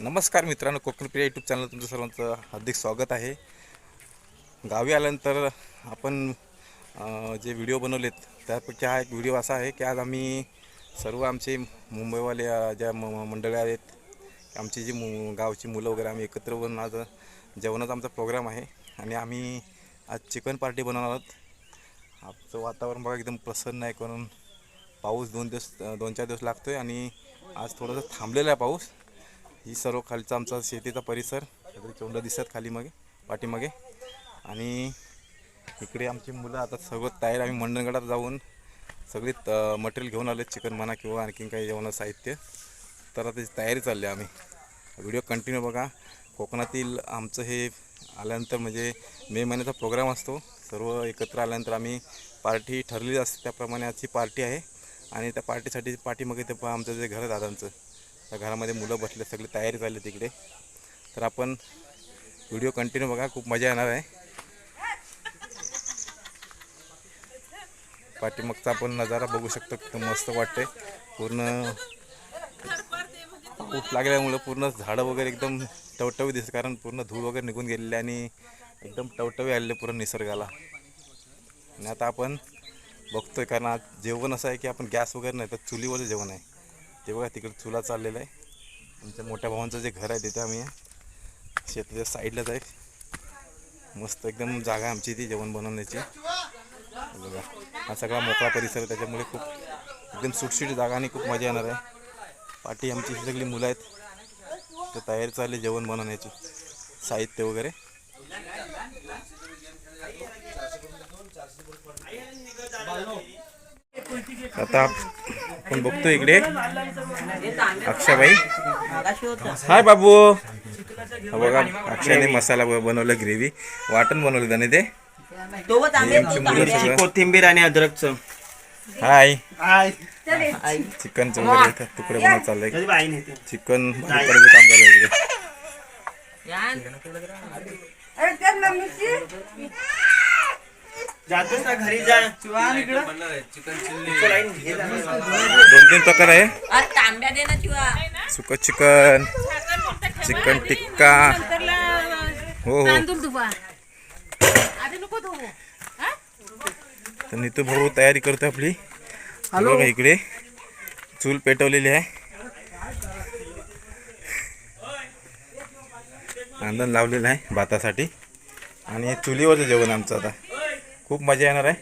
नमस्कार मित्रांनो कोकणप्रिया YouTube channel तुमचं सर्वांचं हार्दिक स्वागत आहे. गावी आल्यानंतर आपण जे व्हिडिओ बनवलेत त्यापैकी हा एक व्हिडिओ असा आहे की आज आम्ही सर्व आमचे मुंबईवाले ज्या म मंडळी आहेत आमची जी मु गावची मुलं वगैरे आम्ही एकत्र होऊन आज जेवणाचा आमचा प्रोग्राम आहे. आणि आम्ही आज चिकन पार्टी बनवणार आहोत. आमचं वातावरण बघा एकदम प्रसन्न आहे कारण पाऊस दोन दिवस दोन चार दिवस लागतो आहे आणि आज थोडंसं थांबलेला आहे पाऊस. ही सर्व खालचा आमचा शेतीचा परिसर सगळे चोंड दिसत खाली मागे पाठीमागे. आणि इकडे आमची मुलं आता सगळं तयार आम्ही मंडणगडात जाऊन सगळी मटेरियल घेऊन आले चिकन म्हणा किंवा आणखीन काही जेवणाचं साहित्य. तर आता त्याची तयारी चालली आम्ही. व्हिडिओ कंटिन्यू बघा. कोकणातील आमचं हे आल्यानंतर म्हणजे मे महिन्याचा प्रोग्राम असतो. सर्व एकत्र आल्यानंतर आम्ही पार्टी ठरलेली असते. त्याप्रमाणे आजची पार्टी आहे. आणि त्या पार्टीसाठी पाठीमागे ते आमचं जे घर आहे दादांचं. त्या घरामध्ये मुलं बसले सगळी तयारी झाली तिकडे. तर आपण व्हिडिओ कंटिन्यू बघा खूप मजा येणार आहे. पाठीमागचा आपण नजारा बघू शकतो एकदम मस्त वाटते पूर्ण पाऊस लागल्यामुळं पूर्ण झाडं वगैरे एकदम टवटवी दिसत कारण पूर्ण धूळ वगैरे निघून गेलेले आणि एकदम टवटवी आलेले पूर्ण निसर्गाला. आणि आता आपण बघतोय कारण आज जेवण असं आहे की आपण गॅस वगैरे नाही तर चुलीवरचं जेवण आहे. ते बघा तिकडे चुला चाललेला आहे. आमच्या मोठ्या भावांचं जे घर आहे तिथे आम्ही शेताच्या साईडलाच आहे. मस्त एकदम जागा आहे आमची ती जेवण बनवण्याची. बघा हा सगळा मोकळा परिसर आहे त्याच्यामुळे खूप एकदम सुटसुटी जागा आणि खूप मजा येणार आहे. पाठी आमची सगळी मुलं आहेत. तर तयारी चालली जेवण बनवण्याची. साहित्य वगैरे. आता आपण बघतो इकडे. अक्षयबाई. हाय बाबू. बघा अक्षयने मसाला बनवला ग्रेव्ही. वाटण बनवलं त्याने ते. कोथिंबीर आणि अद्रकचं हाय. हाय. वगैरे इथं तुकडे बनवत चाललंय. चिकन करायचं काम चालू आहे इकडे जातोस ना घरी जा. दोन तीन प्रकार आहे. तांब्या दे ना शिवा सुकं चिकन चिकन टिक्का. हो हो. तांदूळ दुबा आधी नको धुवू. हा? तर नितू भाऊ तयारी करतो आपली. बघा इकडे. चूल पेटवलेली आहे. आंदण लावलेलं आहे भातासाठी. आणि चुलीवरचं जेवण आमचं आता. खूप मजा येणार आहे.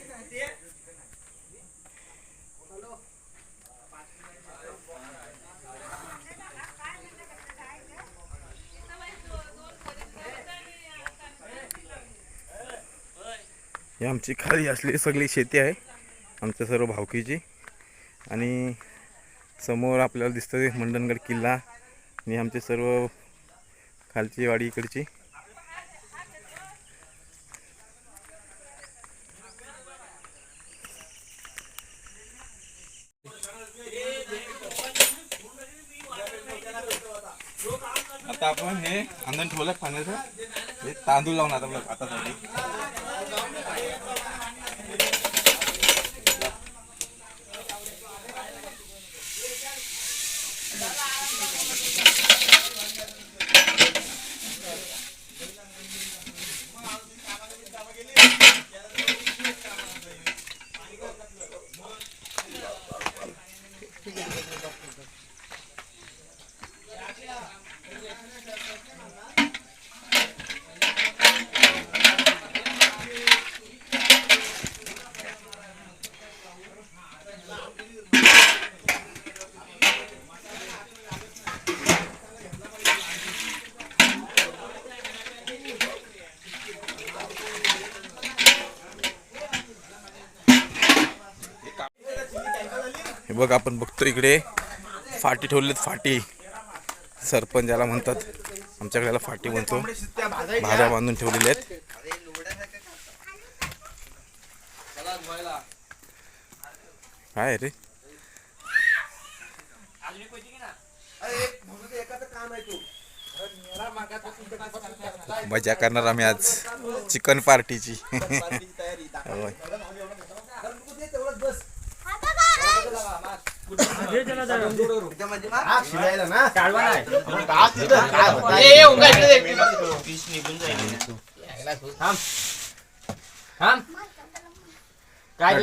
ही आमची खाली असलेली सगळी शेती आहे आमच्या सर्व भावकीची. आणि समोर आपल्याला दिसतं मंडनगड मंडणगड किल्ला आणि आमचे सर्व खालची वाडी इकडची आता आपण हे अंगण ठेवलं पाण्याचं तांदूळ लावून आता आपल्या भातासाठी बघ आपण बघतो इकडे. फाटी ठेवलेत फाटी. सरपंच ज्याला म्हणतात आमच्याकडे फाटी म्हणतो. भाज्या बांधून ठेवलेल्या आहेत. काय रे? मजा करणार आम्ही आज. चिकन पार्टीची.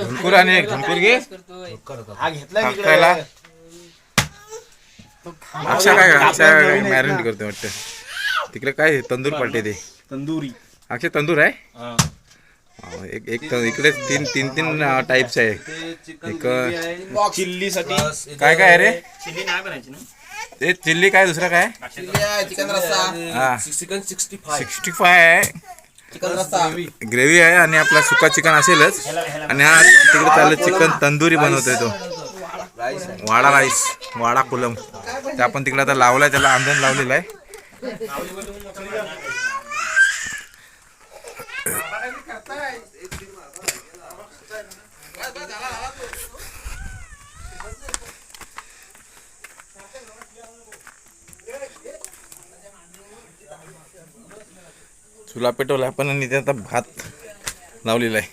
घुंकूर आणि घे अक्षा काय अक्षा मॅरिनेट करते वाटतं. तिकडे काय तंदूर पार्टी ते. तंदुरी. अक्षय तंदूर आहे? हा, एक एक त- इकडे तीन तीन तीन टाईप्स आहे. एक अ, चिल्ली साठी काय काय आहे रे? चिल्ली नाही बनायची ना? ते चिल्ली काय दुसरं काय? चिकन रस्सा. हा. Chicken sixty five sixty five आहे चिकन रस्सा. ग्रेव्ही आहे आणि आपला सुका चिकन असेलच. आणि हा तिकडे चाललं चिकन तंदुरी बनवतोय तो. वाडा राईस वाडा कोलम. ते आपण तिकडे आता लावलाय त्याला अंधन लावलेलं आहे. चुला पेटवला पण आणि ते आता भात लावलेला आहे.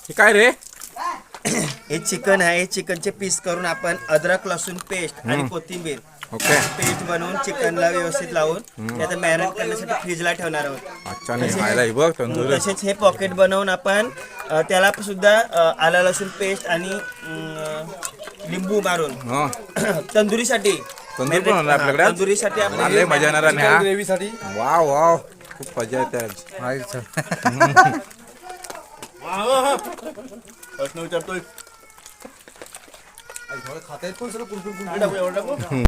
हे काय रे? हे चिकन आहे चिकनचे पीस करून आपण अद्रक लसूण पेस्ट आणि कोथिंबीर ओके. पेस्ट बनवून चिकनला व्यवस्थित लावून ते आता मॅरिनेट करण्यासाठी फ्रीजला ठेवणार आहोत. अच्छा नाही खायला हे बघ तंदूर तसेच हे पॉकेट बनवून आपण अ, त्याला सुद्धा अ, आला लसूण पेस्ट आणि लिंबू मारून. हा. तंदुरीसाठी. तंदूर पण होणार आपल्याकडे? आज? तंदुरीसाठी आपण लय मजा येणार आणि हा? ग्रेव्ही साठी वाव वाव. खूप मजा येते आज. प्रश्न विचारतोय. खाता येत पण कुरकुर कुरकुर तिथून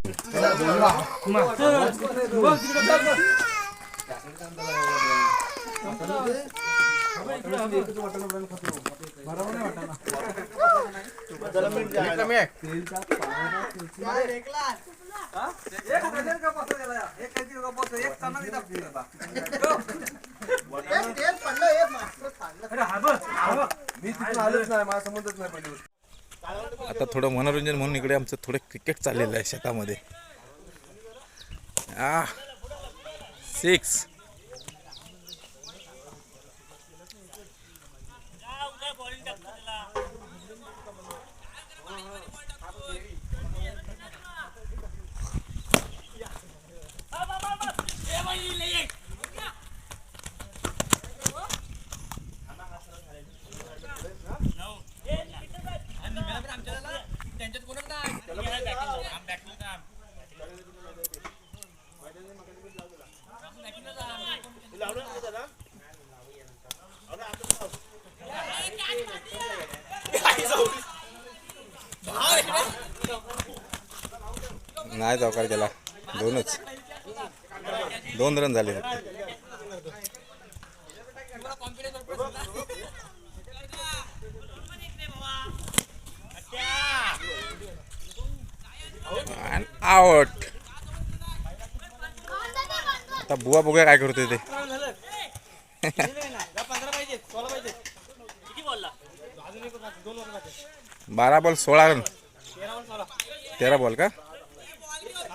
आता थोडं मनोरंजन म्हणून इकडे आमचं थोडं क्रिकेट चाललेलं आहे शेतामध्ये. आ. সিক্স नाही जाऊ काय त्याला दोनच. दोन रन झाले. आउट आता बुवा बघूया काय करतोय ते? बारा बॉल सोळा रन तेरा बॉल का?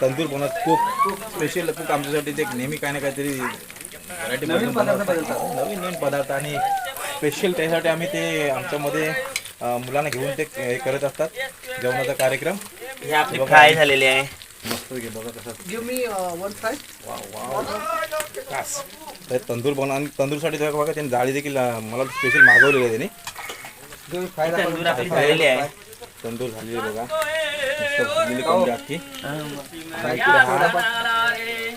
तंदूर बनवत खूप स्पेशल खूप आमच्यासाठी ते नेहमी काय ना काहीतरी व्हरायटी नवीन नवीन नवीन पदार्थ आणि स्पेशल त्यासाठी आम्ही ते आमच्यामध्ये मुलांना घेऊन ते हे करत असतात जेवणाचा कार्यक्रम. हे आपली फ्राय झालेली आहे. मस्त घे बघा कसं. Give me one fry wow wow. कास तर तंदूर बनव आणि तंदूरसाठी तेव्हा बघा त्यांनी जाळी देखील मला स्पेशल मागवलेली आहे त्यांनी. तंदूर आपली झालेली आहे. तंदूर झालेली बघा. इकडे हा।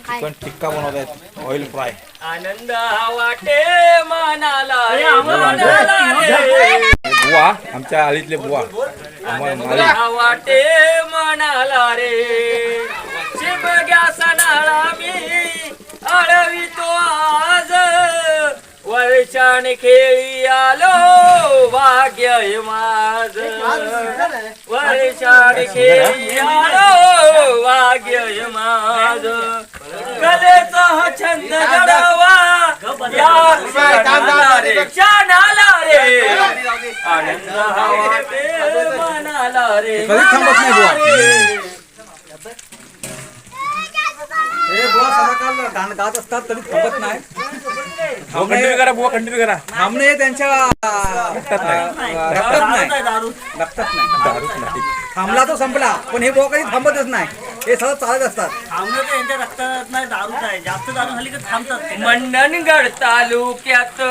चिकन टिक्का बनवत आहेत ऑइल फ्राय आनंद वाटे मनाला बुवा आमच्या आळीतले बुवा वाटे मनाला रे. शिव बघ्या सणाला मी आळवितो आज. वर्षान खेळी आलो भाग्य माझ. वर्षान खेळी आलो भाग्य माझ. कलेचा हा छंद जडावा या क्षणाला रे. क्षणाला रे. आनंद हा वाटे मनाला रे. गात असतात तरी थांबत नाही. कंटिन्यू करा बुवा कंटिन्यू करा. थांबणे त्यांच्या रक्तात नाही. रक्तात नाही. रक्तात नाही. दारूच नाही. थांबला तो संपला. पण हे बुवा कधी थांबतच नाही. हे सतत चालत असतात. थांबणं तर यांच्या रक्तात नाही दारूच आहे. जास्त दारू झाली की थांबतात मंडणगड तालुक्यात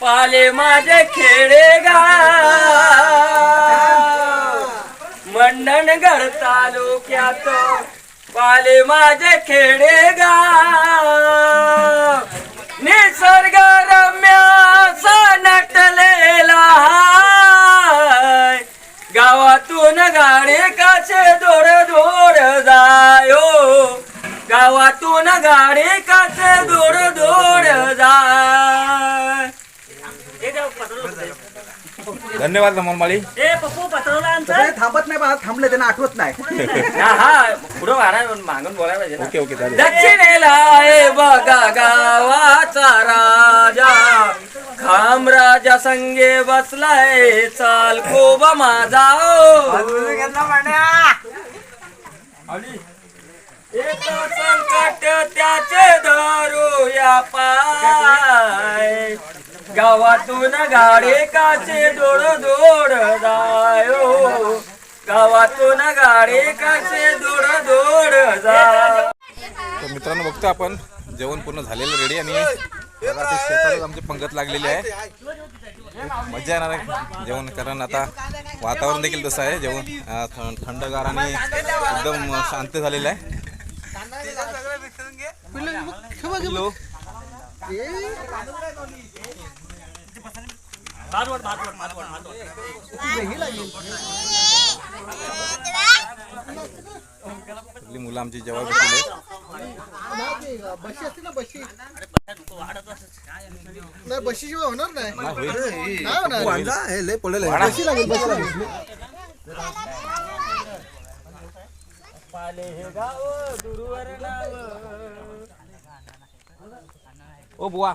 पाले माझे खेडेगा मंडणगड तालुक्यात पाले माझे खेडेगा निसर्ग रम्य नटलेला गावातून गाडी काचे दोड दोड जायो. गावातून गाडी काचे दोड दोड जाय. धन्यवाद मनमाळी ए पप्पू पत्रवला आमचं थांबत नाही बा थांबले त्यांना आठवत नाही. हा हा पुढं वाढा मागून बोलायला पाहिजे ना. ओके ओके चालेल. दक्षिणेला आहे बघा गावाचा राजा. खाम राजा संगे बसलाय चाल कोबा माझा संकट त्याचे दारू या पाय. गावातून गाडी काचे दोड दोड जायो. गावातून गाडी काचे दोड दोड जाय. तर मित्रांनो बघतो आपण. जेवण पूर्ण झालेलं रेडी आणि बघा ते शेतातच आमची पंगत लागलेली आहे. खूप मजा येणार आहे जेवण कारण. आता वातावरण देखील तसं आहे. जेवण अं, थ- थंडगार आणि एकदम शांत झालेलं आहे. हॅलो. भातवड भातवड भातवड भातवड मुलं आमची जेव्हा आहेत बशी असते ना बशी नाही बशी शिवाय होणार. नाही हे लय पडलेलं वाडा. बशी लागेल बशी लागेल. पाले हे गाव दुर्वर नाव. ओ बुवा.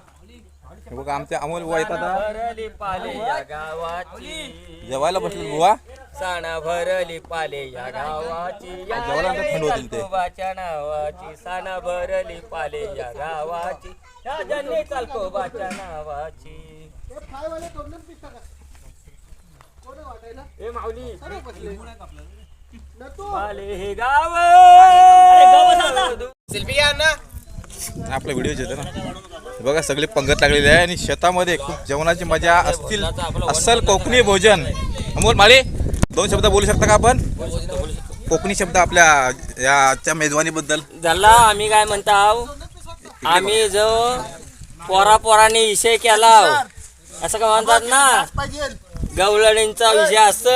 हे बघा आमचे अमोल बुवा येतात आता. भरली पाले या गावाची. जेवायला बसले बुवा. साना भरली पाले या गावाची. या जेवायला आता थंड होतील ते. चालकोबाच्या नावाची. साना भरली पाले या गावाची. या चालकोबाच्या नावाची. ए माऊली. पाले हे गाव. आपला व्हिडिओ येतो ना. बघा सगळे पंगत लागलेली आहे आणि शेतामध्ये खूप जेवणाची मजा असतील. अस्सल कोकणी भोजन. अमोल माळे दोन शब्द बोलू शकता का आपण? कोकणी शब्द आपल्या याच्या मेजवानीबद्दल. झाला आम्ही काय म्हणताव आम्ही जो पोरा पोराने विषय केला असं का म्हणतात ना? गवळणींचा विषय असत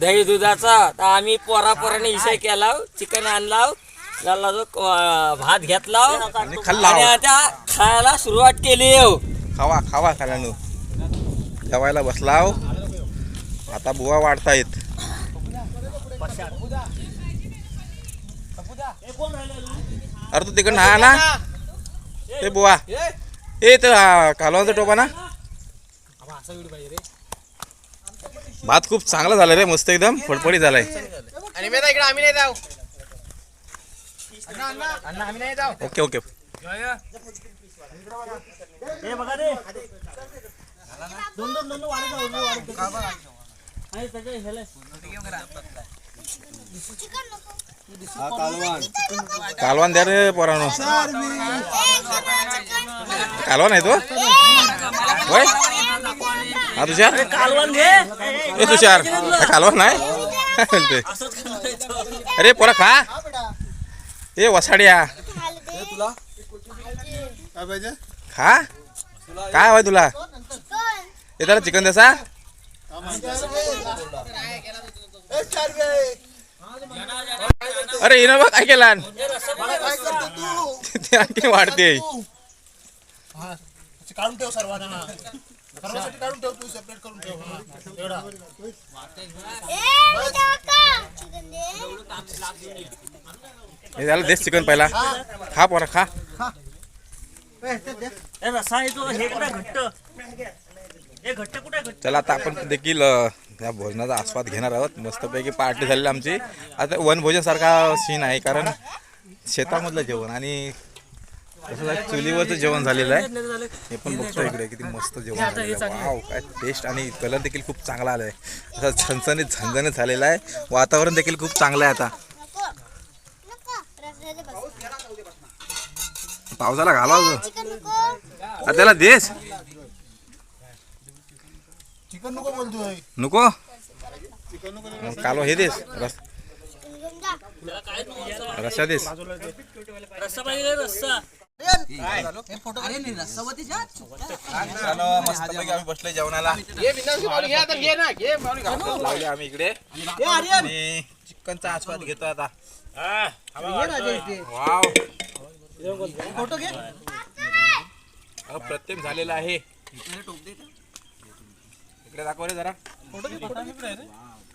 दही दुधाचा. तर आम्ही पोरा पोराने विषय केला चिकन आणला त्याला जो अं, भात घेतला आणि खाल्ला आणि आता खायला सुरुवात केली हो. खावा खावा खाल्यानं. जेवायला बसलाव आता बुवा वाढतायत. अरे तू तिकडं ना ना. ते बुवा. ए तर कालवांचा टोपा ना. भात खूप चांगला झाला रे मस्त एकदम फडफडी झालाय. हे रे दोन दोन दोन वाढत जाऊ, त्याचे ह्याला कालवान द्या रे पोरानो. कालवान आहे तो? होय? हा तुषार? कालवण घे. तुषार. कालवान बोलते अरे पोरा खा. ए वसाड्या. काय पाहिजे खा. काय हवंय तुला? येताना चिकन द्यासा अरे हिनं बघ काय केला आणखी वाढते. काढून ठेव सर्वांना. सर्वांसाठी काढून ठेव तू सेपरेट करून ठेव. हा. एवढा. हे झालं देश चिकन पहिला. खा पोरा खा. ए, रस्सा आहे तो हे कुठे घट्ट? हे घट्ट कुठे घट्ट? चला आता आपण देखील या भोजनाचा आस्वाद घेणार आहोत. मस्तपैकी पार्टी झालेली आमची. आता वनभोजन सारखा सीन आहे कारण शेतामधलं जेवण आणि कसं झालं, चुलीवरचं जेवण झालेलं आहे. हे पण बघतो इकडे किती मस्त जेवण झालेलं आहे. वाव काय टेस्ट आणि कलर देखील खूप चांगला आला आहे असं झणझणीत झणझणीत झालेला आहे. वातावरण देखील खूप चांगलं आहे आता. पावसाला घाला त्याला देस. चिकन नको बोलतोय. नको? मग कालो हे देस. रस रस्सा देस. रस्सा पाहिजे रस्सा? आम्ही बसले जेवणाला. लावले आम्ही इकडे. आणि चिकनचा आस्वाद घेतो आता. वाव. अप्रतिम झालेला आहे. इकडे दाखव रे जरा.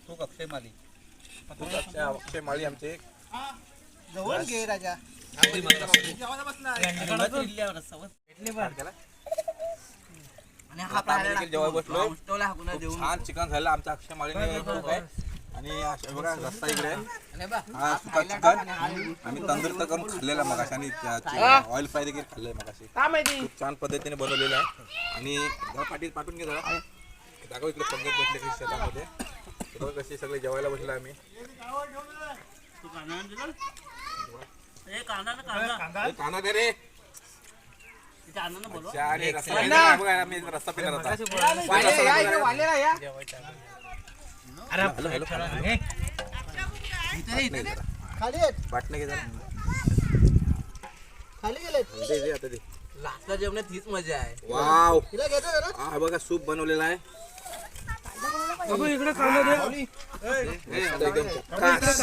तू अक्षय माळी अक्षय माळी आमचे जवळ घे राजा. आता आम्ही देखील जेवायला बसलो खूप छान चिकन झालं आमचं अक्षय माळीने खूप आहे. आणि बघा रस्ता इकडे आहे. हा सुका चिकन. आम्ही तंदूर तर करून खाल्लेला मगाशी. आणि ऑइल फ्राय देखील खाल्लंय मगाशी. खूप छान पद्धतीने बनवलेलं आहे. आणि जरा पाठी पाठवून घे जरा. दाखव इकडे पंगत बसले कशी शेतामध्ये. कसे सगळे जेवायला बसले आम्ही. कांदा ना कांदा ए, कांदा दे रे तिथे आणा ना बोलवा चहा आणि रस्सा पिणार. बघा, आम्ही रस्सा पिणार आता. Hello, hello. वाटणे घे जरा. वाटणे घे जरा. खाली गेले दे, दे, आता दे. लास्टला जेवणात हीच मजा आहे वाव तिला घेतो जरा हा बघा सूप बनवलेला आहे इकडे कांदा दे मस्त एकदम चक्कास.